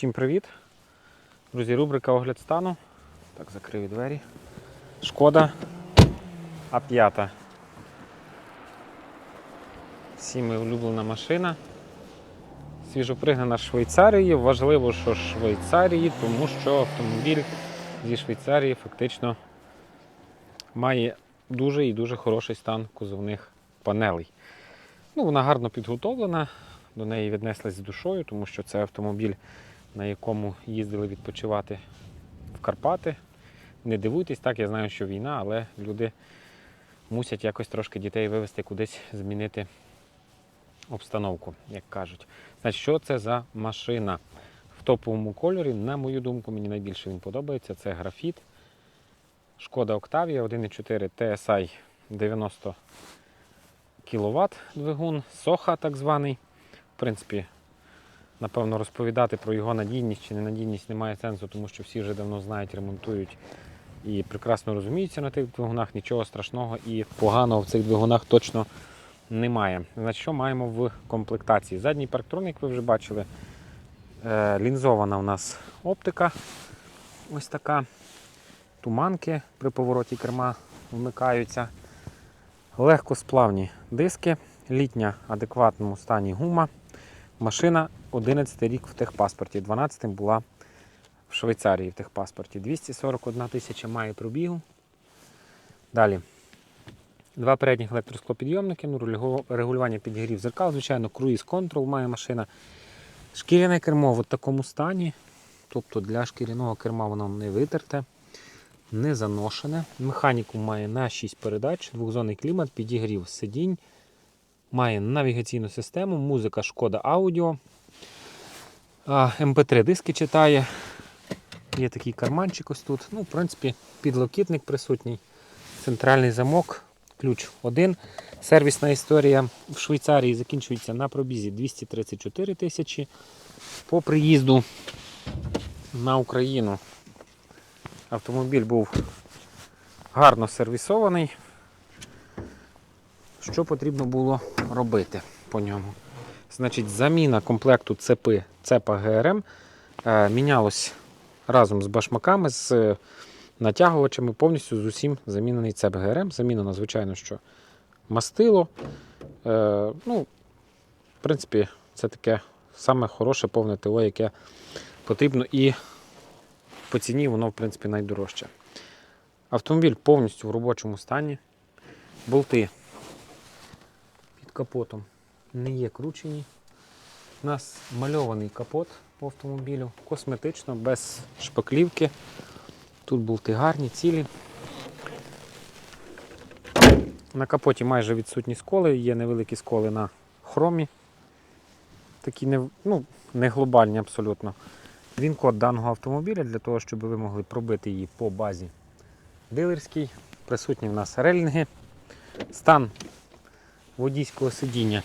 Всім привіт! Друзі, рубрика огляд стану. Так, закрию двері. Шкода А5. Всіми улюблена машина. Свіжопригнана з Швейцарії. Важливо, що Швейцарії, тому що автомобіль зі Швейцарії фактично має дуже і дуже хороший стан кузовних панелей. Ну, вона гарно підготовлена, до неї віднеслись з душою, тому що це автомобіль, на якому їздили відпочивати в Карпати. Не дивуйтесь, так, я знаю, що війна, але люди мусять якось трошки дітей вивезти кудись, змінити обстановку, як кажуть. Значить, що це за машина? В топовому кольорі, на мою думку, мені найбільше він подобається. Це графіт. Шкода Octavia 1.4 TSI 90 кВт двигун, соха так званий. В принципі, напевно, розповідати про його надійність чи ненадійність немає сенсу, тому що всі вже давно знають, ремонтують і прекрасно розуміються на тих двигунах. Нічого страшного і поганого в цих двигунах точно немає. Значить, що маємо в комплектації? Задній парктроник, ви вже бачили, е, лінзована у нас оптика. Ось така. Туманки при повороті керма вмикаються. Легкосплавні диски, літня адекватному стані гума. Машина 11 рік в техпаспорті, 12 була в Швейцарії в техпаспорті. 241 тисяча має пробігу. Далі. Два передніх електросклопідйомники, ну, регулювання підігрів зеркал, звичайно, круїз контрол має машина. Шкіряне кермо в такому стані. Тобто для шкіряного керма воно не витерте не заношене. Механіку має на 6 передач, двохзонний клімат, підігрів сидінь, має навігаційну систему, музика шкода аудіо. МП3 диски читає. Є такий карманчик ось тут. Ну, в принципі, підлокітник присутній, центральний замок, ключ один. Сервісна історія в Швейцарії закінчується на пробізі 234 тисячі. По приїзду на Україну Автомобіль був гарно сервісований. Що потрібно було робити по ньому? Значить, заміна комплекту цепи цепа ГРМ е, мінялось разом з башмаками, з е, натягувачами, повністю з усім замінений цеп ГРМ. Замінено, звичайно, що мастило. Е, ну, в принципі, це таке саме хороше повне ТО, яке потрібно і по ціні воно, в принципі, найдорожче. Автомобіль повністю в робочому стані. Болти під капотом не є кручені. У нас мальований капот по автомобілю, косметично, без шпаклівки. Тут болти гарні, цілі. На капоті майже відсутні сколи, є невеликі сколи на хромі. Такі не, ну, не глобальні абсолютно. Він код даного автомобіля для того, щоб ви могли пробити її по базі дилерській. Присутні в нас релінги. Стан водійського сидіння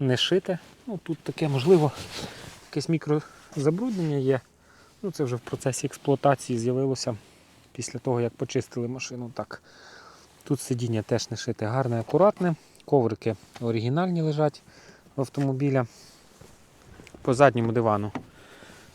не шите. Ну, Тут таке, можливо, якесь мікрозабруднення є. Ну, Це вже в процесі експлуатації з'явилося після того, як почистили машину. Так. Тут сидіння теж не шите, гарне, акуратне. Коврики оригінальні лежать в автомобіля. По задньому дивану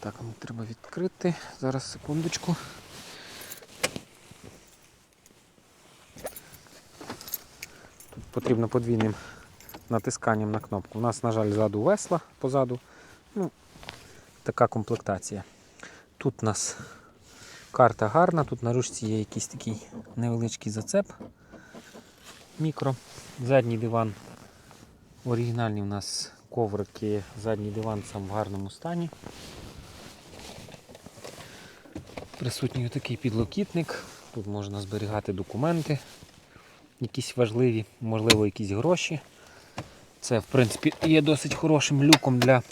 так, треба відкрити. Зараз секундочку. Потрібно подвійним натисканням на кнопку. У нас, на жаль, ззаду весла позаду. Ну, Така комплектація. Тут у нас карта гарна, тут на ручці є якийсь такий невеличкий зацеп. Мікро. Задній диван. Оригінальні у нас коврики, задній диван сам в гарному стані. Присутній такий підлокітник. Тут можна зберігати документи, якісь важливі, можливо, якісь гроші. Це, в принципі, є досить хорошим люком для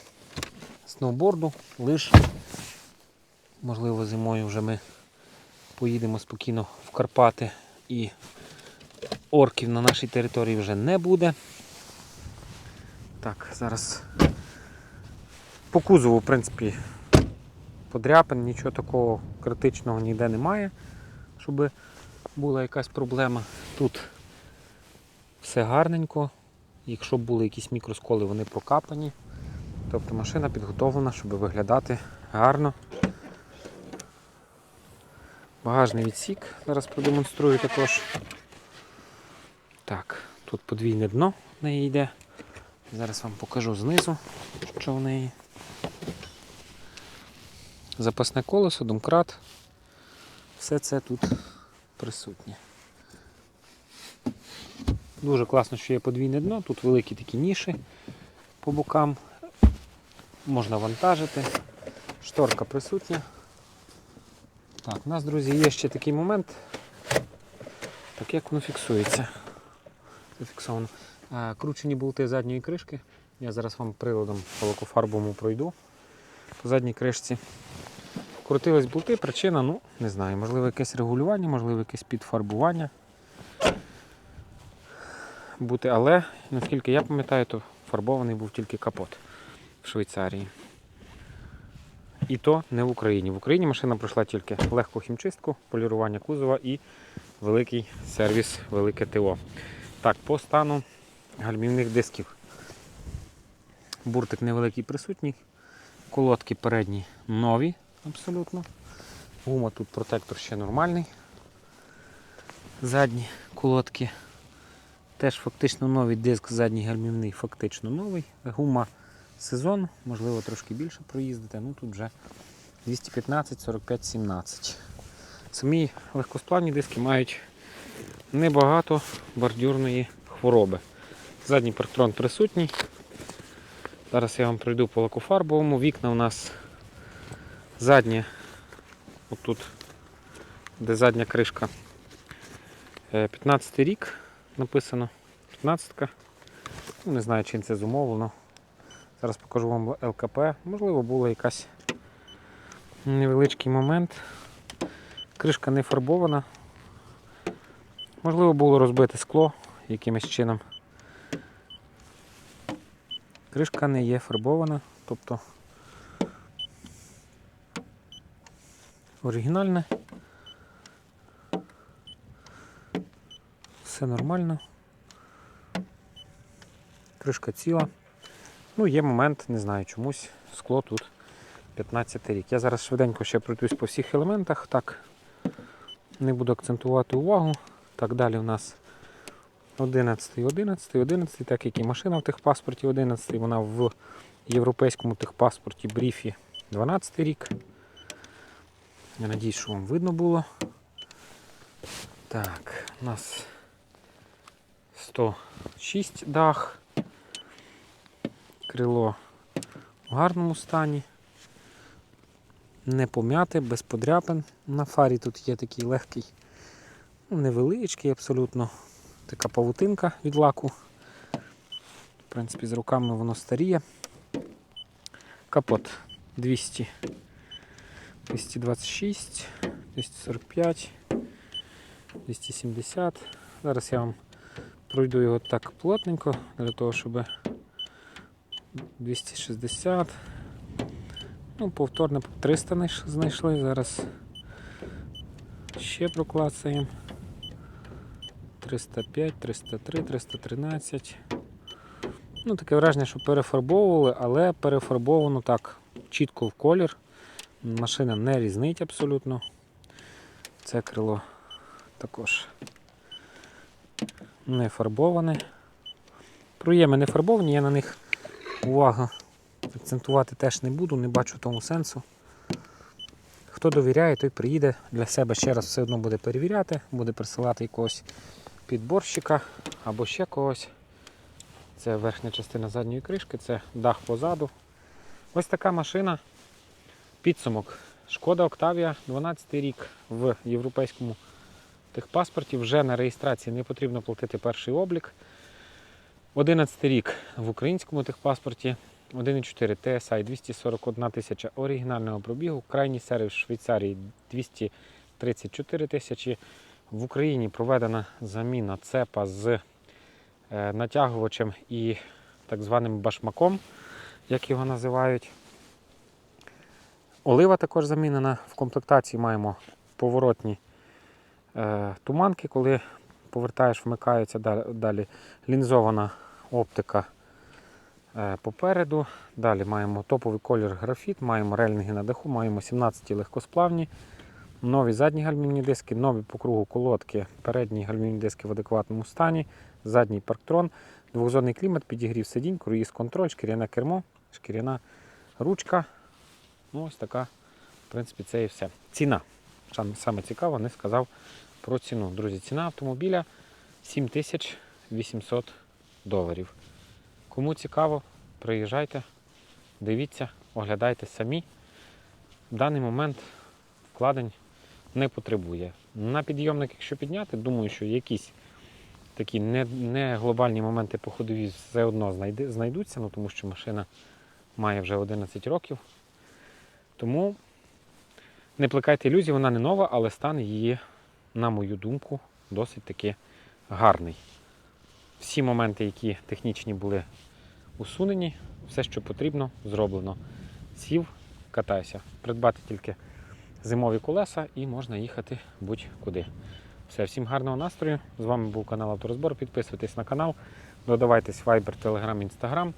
сноуборду, лиш. Можливо, зимою вже ми поїдемо спокійно в Карпати і орків на нашій території вже не буде. Так, зараз по кузову, в принципі, подряпин, нічого такого критичного ніде немає, щоб була якась проблема. Тут все гарненько. Якщо були якісь мікросколи, вони прокапані. Тобто машина підготовлена, щоб виглядати гарно. Багажний відсік. Зараз продемонструю також. Так, тут подвійне дно в неї йде. Зараз вам покажу знизу, що в неї. Запасне колесо, домкрат. Все це тут присутнє. Дуже класно, що є подвійне дно, тут великі такі ніші по бокам. Можна вантажити. Шторка присутня. Так, у нас, друзі, є ще такий момент. Так як воно фіксується. Зафіксовано. Кручені болти задньої кришки. Я зараз вам приладом лакофарбовому пройду по задній кришці. Крутились болти, причина, ну, не знаю, можливо, якесь регулювання, можливо, якесь підфарбування. Бути, але наскільки я пам'ятаю, то фарбований був тільки капот в Швейцарії. І то не в Україні. В Україні машина пройшла тільки легку хімчистку, полірування кузова і великий сервіс, велике ТО. Так, по стану гальмівних дисків. Буртик невеликий присутній. Колодки передні нові абсолютно. Гума тут протектор ще нормальний. Задні колодки. Теж фактично новий диск задній гальмівний, фактично новий. Гума сезон, можливо трошки більше проїздити, ну тут вже 215, 45, 17. Самі легкосплавні диски мають небагато бордюрної хвороби. Задній парктрон присутній. Зараз я вам пройду по лакофарбовому. Вікна у нас заднє, отут, де задня кришка. Е, 15 рік написано. 15-ка. Ну, не знаю, чим це зумовлено. Зараз покажу вам ЛКП. Можливо, була якась невеличкий момент. Кришка не фарбована. Можливо, було розбите скло якимось чином. Кришка не є фарбована, тобто оригінальне. Все нормально. Кришка ціла. Ну, є момент, не знаю, чомусь скло тут 15 рік. Я зараз швиденько ще пройдусь по всіх елементах, так не буду акцентувати увагу. Так, далі у нас 11, 11, 11, так як і машина в техпаспорті 11, вона в європейському техпаспорті бріфі 12 рік. Я надіюсь, що вам видно було. Так, у нас 106 дах. Крило в гарному стані. Не пом'яте, без подряпин. На фарі тут є такий легкий, ну, невеличкий абсолютно. Така павутинка від лаку. В принципі, з руками воно старіє. Капот 200, 226, 245, 270. Зараз я вам пройду його так плотненько, для того, щоб 260. Ну, повторно 300 знайшли. Зараз ще проклацаємо. 305, 303, 313. Ну, таке враження, що перефарбовували, але перефарбовано так чітко в колір. Машина не різнить абсолютно. Це крило також не фарбоване. Проєми не фарбовані, я на них увагу акцентувати теж не буду, не бачу тому сенсу. Хто довіряє, той приїде для себе ще раз все одно буде перевіряти, буде присилати якогось підборщика або ще когось. Це верхня частина задньої кришки, це дах позаду. Ось така машина. Підсумок. Шкода Октавія, 12 рік в європейському техпаспорті. Вже на реєстрації не потрібно платити перший облік. 11 рік в українському техпаспорті. 1,4 TSI 241 тисяча оригінального пробігу. Крайній сервіс в Швейцарії 234 тисячі. В Україні проведена заміна цепа з е, натягувачем і так званим башмаком, як його називають. Олива також замінена. В комплектації маємо поворотні туманки, коли повертаєш, вмикаються далі, далі лінзована оптика е, попереду. Далі маємо топовий колір графіт, маємо рельнги на даху, маємо 17 легкосплавні, нові задні гальмівні диски, нові по кругу колодки, передні гальмівні диски в адекватному стані, задній парктрон, двохзонний клімат, підігрів сидінь, круїз контроль, шкіряне кермо, шкіряна ручка. Ну, ось така, в принципі, це і все. Ціна. Саме, цікаво, не сказав про ціну. Друзі, ціна автомобіля 7800 доларів. Кому цікаво, приїжджайте, дивіться, оглядайте самі. В даний момент вкладень не потребує. На підйомник, якщо підняти, думаю, що якісь такі не, не глобальні моменти по ходові все одно знайдуться, ну, тому що машина має вже 11 років. Тому не плекайте ілюзій, вона не нова, але стан її, на мою думку, досить таки гарний. Всі моменти, які технічні були усунені, все, що потрібно, зроблено. Сів, катайся. Придбати тільки зимові колеса і можна їхати будь-куди. Все, всім гарного настрою. З вами був канал Авторозбор. Підписуйтесь на канал, додавайтесь Viber, Telegram, Instagram.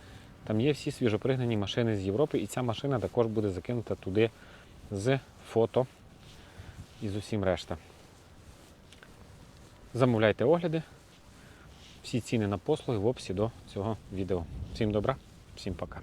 Там є всі свіжопригнані машини з Європи, і ця машина також буде закинута туди з фото і з усім решта. Замовляйте огляди. Всі ціни на послуги в описі до цього відео. Всім добра, всім пока.